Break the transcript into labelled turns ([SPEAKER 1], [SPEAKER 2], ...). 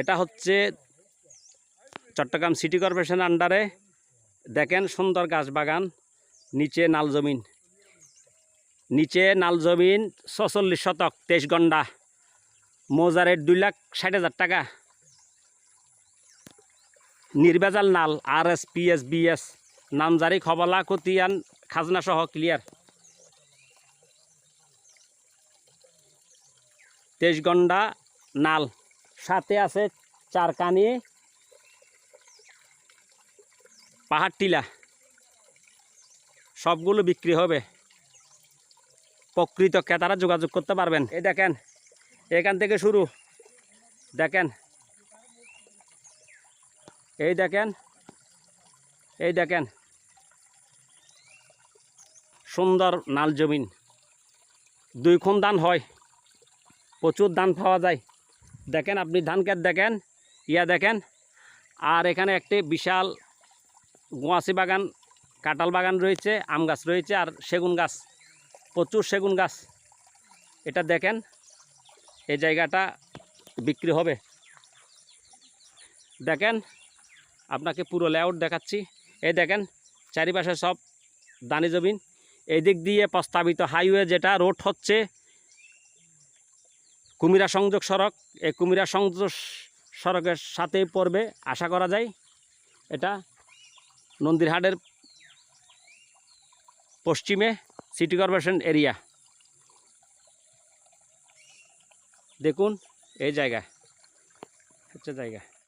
[SPEAKER 1] এটা হচ্ছে Chittagong city corporation আন্ডারে। দেখেন সুন্দর গাছ বাগান, নিচে নাল জমিন। নিচে নাল জমিন ছচল্লিশ শতক, তেইশ গন্ডা। মৌজা রেট দুই লাখ ষাট হাজার টাকা। নির্ভেজাল নাল R S P S B S নামজারি খবলা, খতিয়ান, খাজনা সহ ক্লিয়ার তেইশ গন্ডা নাল। সাথে আছে চার কানি। পাহাড় টিলা। সবগুলো বিক্রি হবে। প্রকৃত ক্রেতারা যোগাযোগ করতে পারবেন। এই দেখেন, এখান থেকে শুরু। দেখেন, এই দেখেন এই দেখেন। সুন্দর নাল জমিন। দুই খুন ধান হয়, প্রচুর ধান পাওয়া যায়। দেখেন, আপনি ধান ক্ষেত দেখেন, ইয়া দেখেন, আর এখানে একটি বিশাল গোয়াসি বাগান, কাঁঠাল বাগান রয়েছে, আম গাছ রয়েছে, আর সেগুন গাছ, প্রচুর সেগুন গাছ। এটা দেখেন, এই জায়গাটা বিক্রি হবে। দেখেন, আপনাকে পুরো লেআউট দেখাচ্ছি। এই দেখেন, চারিপাশে সব দানি জমিন। এই দিক দিয়ে প্রস্তাবিত হাইওয়ে যেটা রোড হচ্ছে কুমিরা সংযোগ সড়ক এই কুমিরা সংযোগ সড়কের সাথেই পড়বে, আশা করা যায়। এটা নন্দীরহাটের পশ্চিমে সিটি কর্পোরেশন এরিয়া। দেখুন, এই জায়গা, হচ্ছে জায়গা।